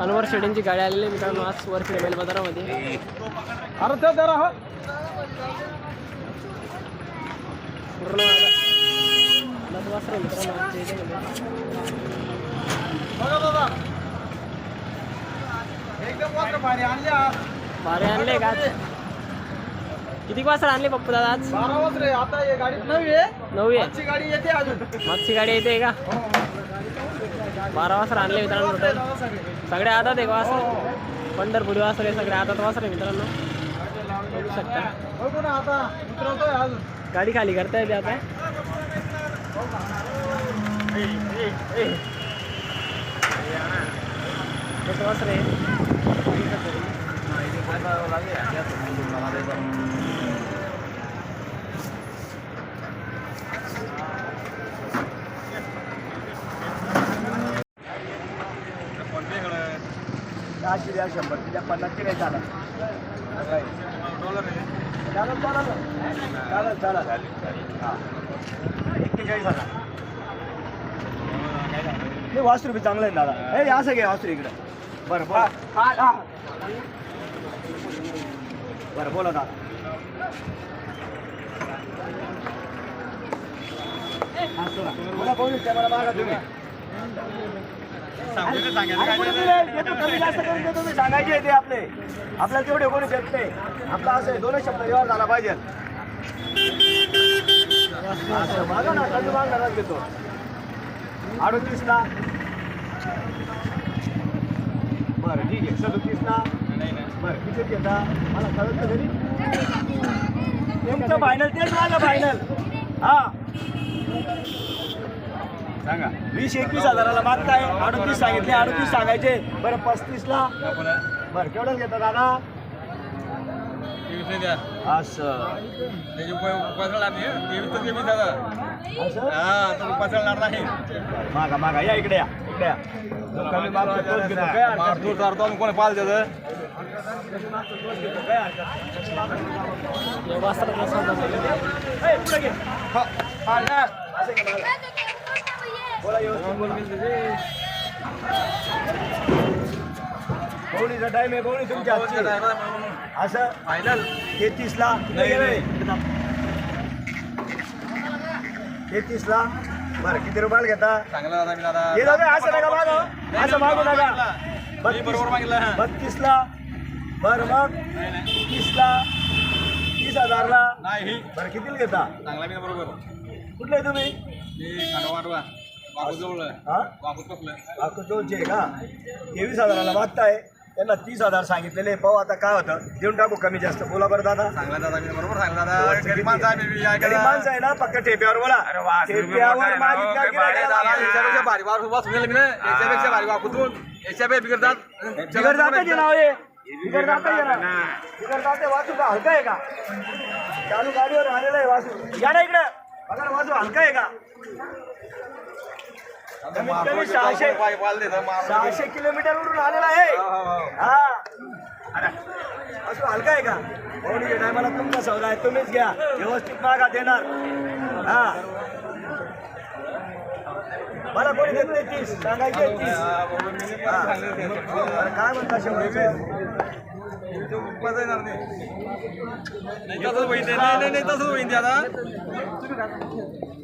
अनवर शेडींची गाडी आलेली आहे मित्रांनो आज वरखेड बैल बाजारामध्ये. अरे हा. पूर्ण वासर मित्रांनो आजच्या याच्यामध्ये. आज. बारे आणले का? आज किती वासर आणले पप्पू दादा आज? बारा वाजले आता हे गाडीत नवी आहे? नऊ आहे. आजची गाडी येते अजून. मागची गाडी येते का? बारा वासर आणले मित्रांनो दादा सगळे. सगळे आतात आहे वासर? पंढरपुरी वासर सगळे आतात वासर मित्रांनो. बघू शकता. बघू ना आता उतरवतोय अजून. गाडी खाली करता येते आता. एक वासर. आहे दहाशे द्या शंभर नाही चालत चालत चालत चालत चालत हां. एक्केचाळीस हजार. हे वासरू बी चांगलं आहे दादा. हे असं घे वासरू इकडं. बरं बोला. बरं बोला दादा. बोला बोलू त्या मला मागा तुम्ही. सांगायचे ते आपले. आपल्याला तेवढे कोणी देत नाही. आपला असं दोनच शब्द व्यवहार झाला पाहिजे. बघा ना कमी मागणारच घेतो. अडतीसला बरं ठीक आहे. सदतीसला बरं किती घेता मला कळत घरी. तुमचं फायनल तेच माझं फायनल हा. सांगा. वीस एकवीस हजाराला मागताय. अडतीस सांगितले अडतीस सांगायचे. बरं पस्तीसला? बरं केवढं घेता दादा? असं. असं? मागा मागा. या इकडे या. इकडे या. जो कमी मागतो तोच घेतो. काय हरकत नाही. कोण पाल कमी मागतो तोच घेतो. काय हरकत नाही. ए, पुढे घे. गवळीचा टाइम आहे गवळी तुमच्या हातची. असं फायनल तेहतीसला तेहतीसला. बरं किती रुपयाला घेता? चांगला दादा मी दादा. हे दादा असं नका मागू. असं मागू नका. मी बरोबर मागितलं, हा. बत्तीसला. बरं मग तीसला. तीस हजारला. नाही. बरं कितीला घेता? चांगला मी बरोबर. कुठले तुम्ही? मी खांडवा वाटवा हा? आहे का तेवीस हजाराला मागताय त्यांना तीस हजार सांगितलेले पाहू आता काय होतं. देऊन टाकू कमी जास्त. बोला बरं दादा. चांगला दादा मी बरोबर सांगला दादा. गरीब माणसं आहे मी, मी गरीब ऐकायला. माणसं आहे ना पक्क ठेप्यावर बोला. ठेप्यावर मागित का याच्यापेक्षा भारी वार उभा सुनेल मी. ना याच्यापेक्षा भारी वार कुठून याच्यापेक्षा बिघडतात बिगर जाते जे नाव आहे बिगर जाते जे नाव बिगर जाते वासू का? हलका आहे का? चालू गाडीवर आलेलं आहे वासू. या ना इकडे. बघा ना, वासू हलका आहे का? कमीत कमी सहाशे सहाशे किलोमीटर वरून आलेला आहे. हो, वासू हलका आहे का? कोणी टायमाला तुमचा सौदा आहे तुम्हीच घ्या. व्यवस्थित मागा देणार. हा. मला कोणी देत नाही तीस सांगायचे तीस. हा, हा. काय म्हणता येणार नाही. नाही तसंच होईन ते. नाही, नाही, नाही, तसंच होईन ते आता.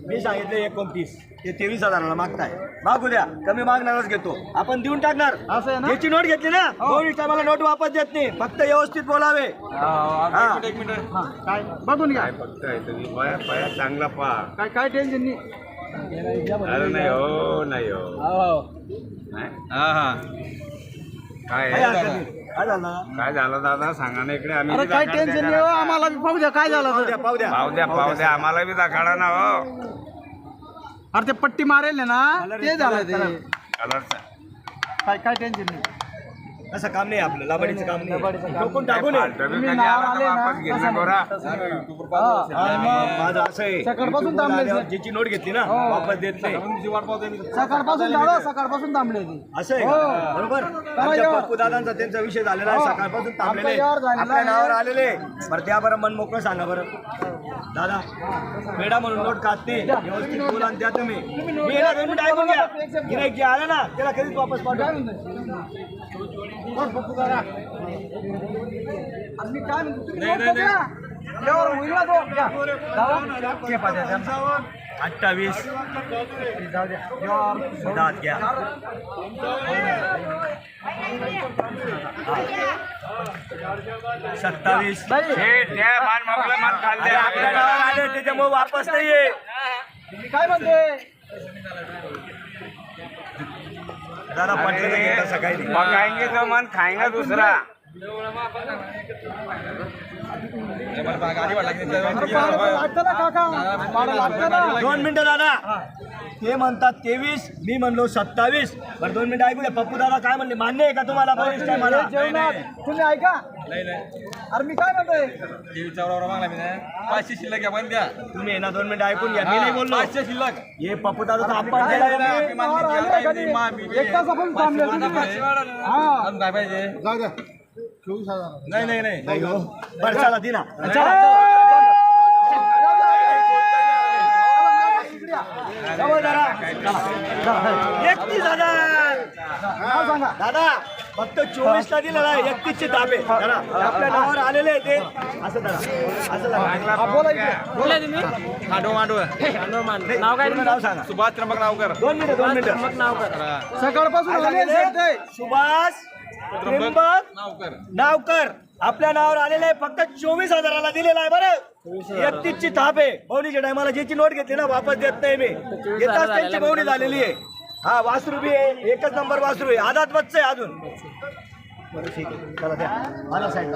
मी सांगितले एकोणतीस. ते तेवीस हजाराला मागताय. मागू द्या. कमी मागणारच घेतो. आपण देऊन टाकणार. असं आहे ना? याची नोट घेतली ना? दोन टायमाला नोट वापस देत नाही. फक्त व्यवस्थित बोलावे. हा, एक मिनिट. काय? बघून घ्या. फक्त आहे तुम्ही? पाया पाया चांगला पहा. काय काय टेन्शन नाही. अरे नाही हो नाही हो. नाही? हा, हा. काय? झालं? काय झालं? दादा? सांगा ना इकडे. आम्ही अरे बी काय टेन्शन नाही हो. आम्हाला बी पाहू द्या काय झालं पाहू द्या पाहू द्या. पाहू द्या पाहू द्या. आम्हाला बी दाखवणार ना हो. अरे ते पट्टी मारेल ना ते झालं ते. कलरचा काय काय टेन्शन नाही. असं काम नाही आपलं लाबाडीचं काम नाही. टाकू नये माझं असं आहे. सकाळपासून थांबले आल्यावर. ज्याची नोट घेतली ना हो. वापस देत नाही. सकाळपासून सकाळपासून थांबले असं आहे हो. का? बरोबर. आमच्या यावर. पप्पू दादांचा त्यांचा विषय झालेला आहे हो. सकाळपासून थांबलेले आमच्या यावर झालेला आपल्या आहे. नावावर आलेले बरं त्या बरं मन मोकळं सांगा बरं. दादा पेढा म्हणून नोट काढते. व्यवस्थित बोला आणि द्या तुम्ही. मी येणार दोन मिनिटं ऐकून घ्या. गिराईक जे आलं ना त्याला कधीच वापस पाठवा मी काय म्हणतो तुम्ही. अठ्ठावीस. जाऊ द्या. दात घ्या. सत्तावीस. त्याच्यामुळे वापस नाहीये. काय म्हणते दादा पटलं सकाळी. पकाएंगे तो मन खाएंगा दूसरा दोन मिनिटं दादा. ते म्हणतात तेवीस मी म्हणलो सत्तावीस. बरं दोन मिनिटं ऐकू द्या पप्पू दादा काय म्हणले? मान्य आहे का तुम्हाला बोनीस काय मला जेवणात. तुम्ही ऐका. नाही नाही. अरे मी काय म्हणतोय? देवीच्या बरोबर मागला मी नाही. पाचशे शिल्लक घ्या पण द्या. तुम्ही आहे ना दोन मिनिटं ऐकून घ्या. मी नाही बोललो. पाचशे शिल्लक. हे पप्पू दादाचा? मा- मी- एक तास आपण थांबले तुम्ही. हा. अजून काय पाहिजे? नाही नाही नाही. नाही हो. बरं चला दिना जवळ जरा. एकतीस हजार. सांगा. दादा फक्त चोवीस ला दिलेला आहे एकतीस चे ताबे. जरा. आपल्या नावावर आलेले आहे ते. असं असं धरा. हा, बोला इकडे. बोलले तुम्ही. मांडव मांडव हनुमान नाव काय नाव सांगा. सुभाष त्र्यंबक नावकर. दोन मिनिटं दोन मिनिटं. मग नाव कर सकाळपासून ते. सुभाष त्र्यंबक नावकर. नावकर. आपल्या नावावर आलेले आहे. फक्त चोवीस हजाराला दिलेला आहे बरं. एकतीस ची थाप आहे. बहुणीच्या टायमाला ज्याची नोट घेतली ना वापस देत नाही मी. येताच त्यांची बहुणी झालेली आहे. हा वासरू बी आहे. एकच नंबर वासरू आहे. आदात बच्च आहे अजून. ठीक आहे. चला द्या. मला साईड